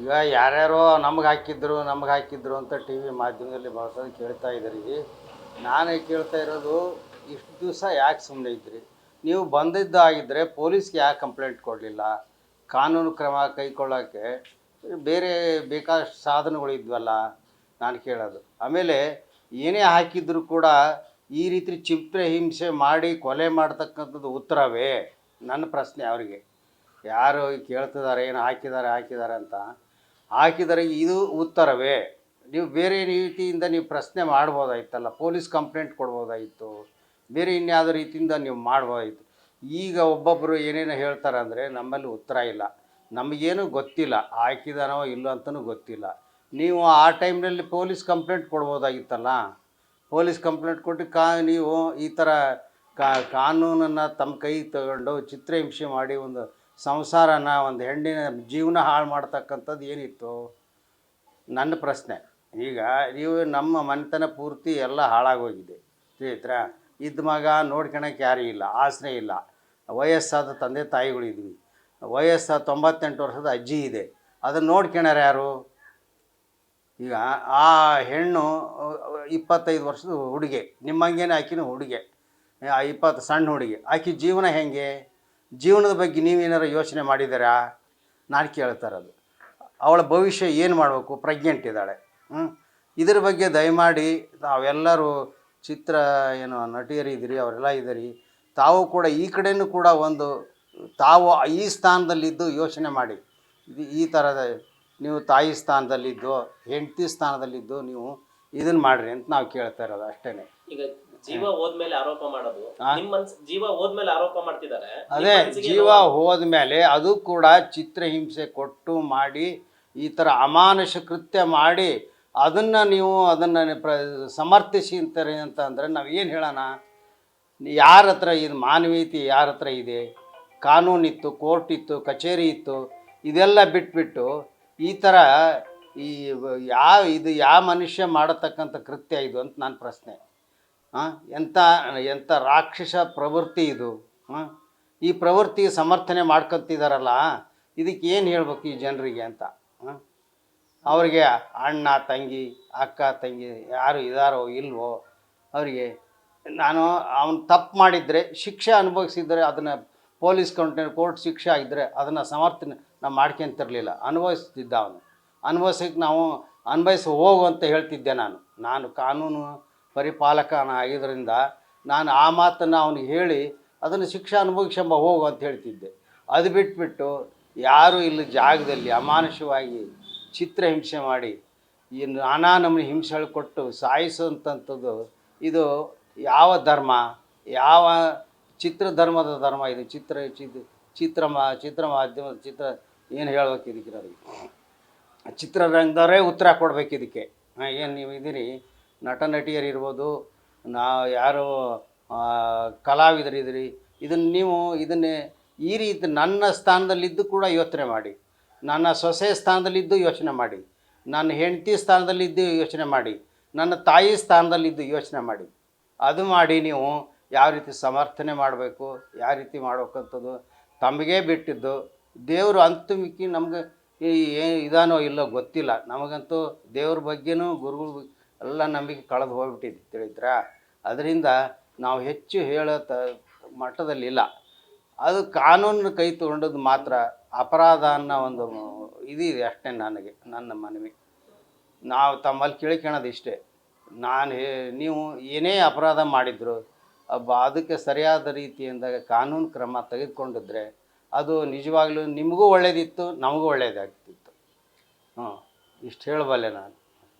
ಈಗ ಯಾರ್ಯಾರೋ ನಮ್ಗೆ ಹಾಕಿದ್ರು ನಮ್ಗೆ ಹಾಕಿದ್ರು ಅಂತ ಟಿ ವಿ ಮಾಧ್ಯಮದಲ್ಲಿ ಭಾಳ ಕೇಳ್ತಾ ಇದ್ದೀರಿ ನಾನು ಕೇಳ್ತಾ ಇರೋದು, ಇಷ್ಟು ದಿವಸ ಯಾಕೆ ಸುಮ್ಮನೆ ಇದ್ರಿ? ನೀವು ಬಂದಿದ್ದಾಗಿದ್ದರೆ ಪೊಲೀಸ್ಗೆ ಯಾಕೆ ಕಂಪ್ಲೇಂಟ್ ಕೊಡಲಿಲ್ಲ? ಕಾನೂನು ಕ್ರಮ ಕೈಗೊಳ್ಳೋಕ್ಕೆ ಬೇರೆ ಬೇಕಾದಷ್ಟು ಸಾಧನಗಳು ಇದ್ವಲ್ಲ, ನಾನು ಕೇಳೋದು. ಆಮೇಲೆ ಏನೇ ಹಾಕಿದ್ರು ಕೂಡ ಈ ರೀತಿ ಚಿಂಪೆ ಹಿಂಸೆ ಮಾಡಿ ಕೊಲೆ ಮಾಡ್ತಕ್ಕಂಥದ್ದು ಉತ್ತರವೇ ನನ್ನ ಪ್ರಶ್ನೆ ಅವರಿಗೆ. ಯಾರು ಕೇಳ್ತಿದ್ದಾರೆ ಏನು ಹಾಕಿದ್ದಾರೆ ಹಾಕಿದ್ದಾರೆ ಅಂತ. ಹಾಕಿದರೆ ಇದು ಉತ್ತರವೇ. ನೀವು ಬೇರೆ ರೀತಿಯಿಂದ ನೀವು ಪ್ರಶ್ನೆ ಮಾಡ್ಬೋದಾಗಿತ್ತಲ್ಲ ಪೊಲೀಸ್ ಕಂಪ್ಲೇಂಟ್ ಕೊಡ್ಬೋದಾಗಿತ್ತು ಬೇರೆ ಇನ್ಯಾವುದೋ ರೀತಿಯಿಂದ ನೀವು ಮಾಡ್ಬೋದಾಗಿತ್ತು ಈಗ ಒಬ್ಬೊಬ್ಬರು ಏನೇನು ಹೇಳ್ತಾರೆ ಅಂದರೆ ನಮ್ಮಲ್ಲಿ ಉತ್ತರ ಇಲ್ಲ. ನಮಗೇನು ಗೊತ್ತಿಲ್ಲ ಹಾಕಿದಾನೋ ಇಲ್ಲೋ ಅಂತಲೂ ಗೊತ್ತಿಲ್ಲ. ನೀವು ಆ ಟೈಮ್ನಲ್ಲಿ ಪೊಲೀಸ್ ಕಂಪ್ಲೇಂಟ್ ಕೊಡ್ಬೋದಾಗಿತ್ತಲ್ಲ, ಪೊಲೀಸ್ ಕಂಪ್ಲೇಂಟ್ ಕೊಟ್ಟು ಕಾ, ನೀವು ಈ ಥರ ಕಾನೂನನ್ನು ತಮ್ಮ ಕೈ ತಗೊಂಡು ಚಿತ್ರಹಿಂಸೆ ಮಾಡಿ ಒಂದು ಸಂಸಾರನ ಒಂದು ಹೆಣ್ಣಿನ ಜೀವನ ಹಾಳು ಮಾಡ್ತಕ್ಕಂಥದ್ದು ಏನಿತ್ತು ನನ್ನ ಪ್ರಶ್ನೆ. ಈಗ ನೀವು ನಮ್ಮ ಮನೆತನ ಪೂರ್ತಿ ಎಲ್ಲ ಹಾಳಾಗೋಗಿದೆ. ಸ್ನೇಹಿತರ, ಇದ್ದ ಮಗ ನೋಡ್ಕೊಳಕ್ಕೆ ಯಾರೂ ಇಲ್ಲ ಆಸನೆ ಇಲ್ಲ. ವಯಸ್ಸಾದ ತಂದೆ ತಾಯಿಗಳಿದ್ವಿ. ವಯಸ್ಸಾದ ತೊಂಬತ್ತೆಂಟು ವರ್ಷದ ಅಜ್ಜಿ ಇದೆ. ಅದನ್ನು ನೋಡ್ಕೊಳ್ಯಾರ ಯಾರು? ಈಗ ಆ ಹೆಣ್ಣು ಇಪ್ಪತ್ತೈದು ವರ್ಷದ ಹುಡುಗೆ, ನಿಮ್ಮಂಗೇನೆ ಆಕಿನೂ ಹುಡುಗಿ ಇಪ್ಪತ್ತು ಸಣ್ಣ ಹುಡುಗಿ, ಆಕೆ ಜೀವನ ಹೆಂಗೆ? ಜೀವನದ ಬಗ್ಗೆ ನೀವೇನಾರು ಯೋಚನೆ ಮಾಡಿದ್ದೀರಾ? ನಾನು ಕೇಳ್ತಾ ಇರೋದು ಅವಳ ಭವಿಷ್ಯ ಏನು ಮಾಡಬೇಕು? ಪ್ರೆಗ್ನೆಂಟ್ ಇದ್ದಾಳೆ. ಹ್ಞೂ ಇದ್ರ ಬಗ್ಗೆ ದಯಮಾಡಿ ತಾವೆಲ್ಲರೂ ಚಿತ್ರ, ಏನು, ನಟಿಯರಿದ್ದೀರಿ, ಅವರೆಲ್ಲ ಇದ್ದೀರಿ. ತಾವು ಕೂಡ ಈ ಕಡೆಯೂ ಕೂಡ ಒಂದು ತಾವು ಈ ಸ್ಥಾನದಲ್ಲಿದ್ದು ಯೋಚನೆ ಮಾಡಿ. ಈ ಥರದ ನೀವು ತಾಯಿ ಸ್ಥಾನದಲ್ಲಿದ್ದು, ಹೆಂಡತಿ ಸ್ಥಾನದಲ್ಲಿದ್ದು ನೀವು ಇದನ್ನು ಮಾಡಿರಿ ಅಂತ ನಾವು ಕೇಳ್ತಾ ಇರೋದು ಅಷ್ಟೇ ಈಗ ಜೀವ ಹೋದ್ಮೇಲೆ ಆರೋಪ ಮಾಡೋದು? ನಿಮ್ ಮನ್ಸ್ ಜೀವ ಹೋದ್ಮೇಲೆ ಆರೋಪ ಮಾಡ್ತಿದ್ದಾರೆ ಅದೇ ಜೀವ ಹೋದ್ಮೇಲೆ ಅದು ಕೂಡ ಚಿತ್ರಹಿಂಸೆ ಕೊಟ್ಟು ಮಾಡಿ ಈ ಥರ ಅಮಾನುಷ ಕೃತ್ಯ ಮಾಡಿ ಅದನ್ನು ನೀವು ಅದನ್ನು ಪ್ರ ಸಮರ್ಥಿಸಿ ಅಂತಾರೆ ಅಂತ ಅಂದರೆ ನಾವು ಏನು ಹೇಳೋಣ? ಯಾರ ಹತ್ರ ಇದು ಮಾನವೀಯತೆ ಯಾರ ಹತ್ರ ಇದೆ? ಕಾನೂನಿತ್ತು ಕೋರ್ಟ್ ಇತ್ತು ಕಚೇರಿ ಇತ್ತು ಇದೆಲ್ಲ ಬಿಟ್ಬಿಟ್ಟು ಈ ಥರ ಈ ಯಾವ ಇದು ಯಾವ ಮನುಷ್ಯ ಮಾಡತಕ್ಕಂಥ ಕೃತ್ಯ ಇದು ಅಂತ ನನ್ನ ಪ್ರಶ್ನೆ. ಎಂಥ ಎಂಥ ರಾಕ್ಷಸ ಪ್ರವೃತ್ತಿ ಇದು ಈ ಪ್ರವೃತ್ತಿ ಸಮರ್ಥನೆ ಮಾಡ್ಕೊತಿದಾರಲ್ಲ, ಇದಕ್ಕೆ ಏನು ಹೇಳ್ಬೇಕು ಈ ಜನರಿಗೆ ಅಂತ ಅವರಿಗೆ ಅಣ್ಣ, ತಂಗಿ, ಅಕ್ಕ, ತಂಗಿ ಯಾರು ಇದ್ದಾರೋ ಇಲ್ವೋ, ಅವರಿಗೆ ನಾನು ಅವನು ತಪ್ಪು ಮಾಡಿದರೆ, ಶಿಕ್ಷೆ ಅನುಭವಿಸಿದರೆ ಅದನ್ನು ಪೊಲೀಸ್ ಕಂಪ್ಲೇಂಟ್, ಕೋರ್ಟ್ ಶಿಕ್ಷೆ ಆಗಿದ್ದರೆ ಅದನ್ನು ಸಮರ್ಥನೆ ನಾವು ಮಾಡ್ಕೊಂತಿರ್ಲಿಲ್ಲ, ಅನುಭವಿಸ್ತಿದ್ದ ಅವನು. ಅನುಭವಿಸಕ್ಕೆ ನಾವು ಅನುಭವಿಸಿ ಹೋಗು ಅಂತ ಹೇಳ್ತಿದ್ದೆ ನಾನು. ನಾನು ಕಾನೂನು ಪರಿಪಾಲಕನ ಆಗಿದ್ದರಿಂದ ನಾನು ಆ ಮಾತನ್ನು ಅವನಿಗೆ ಹೇಳಿ ಅದನ್ನು ಶಿಕ್ಷೆ ಅನುಭವಿಸಂಬ ಹೋಗು ಅಂತ ಹೇಳ್ತಿದ್ದೆ. ಅದು ಬಿಟ್ಬಿಟ್ಟು ಯಾರು ಇಲ್ಲಿ ಜಾಗದಲ್ಲಿ ಅಮಾನುಷವಾಗಿ ಚಿತ್ರಹಿಂಸೆ ಮಾಡಿ ಈ ನಾನಾ ನಮೂನಿ ಹಿಂಸೆಗಳು ಕೊಟ್ಟು ಸಾಯಿಸುವಂಥದ್ದು ಇದು ಯಾವ ಧರ್ಮ? ಯಾವ ಚಿತ್ರ ಧರ್ಮದ ಧರ್ಮ ಇದು? ಚಿತ್ರ ಚಿತ್ರ ಚಿತ್ರ ಮಾ ಚಿತ್ರ ಮಾಧ್ಯಮದ ಚಿತ್ರ ಏನು ಹೇಳ್ಬೇಕು ಇದಕ್ಕೆ? ನನಗೆ ಚಿತ್ರರಂಗದವರೇ ಉತ್ತರ ಕೊಡಬೇಕು ಇದಕ್ಕೆ. ಏನು ನೀವು ಇದ್ದೀರಿ? ನಟ ನಟಿಯರಿರ್ಬೋದು ನಾ ಯಾರು ಕಲಾವಿದರಿದ್ರಿ ಇದನ್ನು ನೀವು ಇದನ್ನೇ ಈ ರೀತಿ ನನ್ನ ಸ್ಥಾನದಲ್ಲಿದ್ದು ಕೂಡ ಯೋಚನೆ ಮಾಡಿ. ನನ್ನ ಸೊಸೆ ಸ್ಥಾನದಲ್ಲಿದ್ದು ಯೋಚನೆ ಮಾಡಿ. ನನ್ನ ಹೆಂಡತಿ ಸ್ಥಾನದಲ್ಲಿದ್ದು ಯೋಚನೆ ಮಾಡಿ. ನನ್ನ ತಾಯಿ ಸ್ಥಾನದಲ್ಲಿದ್ದು ಯೋಚನೆ ಮಾಡಿ. ಅದು ಮಾಡಿ ನೀವು ಯಾವ ರೀತಿ ಸಮರ್ಥನೆ ಮಾಡಬೇಕು, ಯಾವ ರೀತಿ ಮಾಡ್ಬೇಕಂಥದ್ದು ತಮಗೇ ಬಿಟ್ಟಿದ್ದು. ದೇವರು ಅಂತಮಿಕ್ಕಿ ನಮಗೆ ಈ ಏ- ಇದಾನೋ ಇಲ್ಲೋ ಗೊತ್ತಿಲ್ಲ. ನಮಗಂತೂ ದೇವ್ರ ಬಗ್ಗೆನೂ ಗುರುಗಳ ಬಗ್ಗೆ ಎಲ್ಲ ನಂಬಿಕೆ ಕಳೆದು ಹೋಗ್ಬಿಟ್ಟಿದ್ದು ತಿಳಿದ್ರಾ? ಅದರಿಂದ ನಾವು ಹೆಚ್ಚು ಹೇಳೋ ತ ಮಟ್ಟದಲ್ಲಿಲ್ಲ ಅದು ಕಾನೂನು ಕೈ ತಗೊಂಡದ್ದು ಮಾತ್ರ ಅಪರಾಧ ಅನ್ನೋ ಒಂದು ಇದಿದೆ ಅಷ್ಟೇ ನನಗೆ, ನನ್ನ ಮನವಿ. ನಾವು ತಮ್ಮಲ್ಲಿ ಕೇಳ್ಕೊಳೋದು ಇಷ್ಟೇ. ನಾನು ಹೇ, ನೀವು ಏನೇ ಅಪರಾಧ ಮಾಡಿದ್ರು ಅಬ್ಬ ಅದಕ್ಕೆ ಸರಿಯಾದ ರೀತಿಯಿಂದ ಕಾನೂನು ಕ್ರಮ ತೆಗೆದುಕೊಂಡಿದ್ರೆ ಅದು ನಿಜವಾಗ್ಲೂ ನಿಮಗೂ ಒಳ್ಳೇದಿತ್ತು, ನಮಗೂ ಒಳ್ಳೇದಾಗ್ತಿತ್ತು. ಹ್ಞೂ ಇಷ್ಟು ಹೇಳಬಲ್ಲೆ ನಾನು.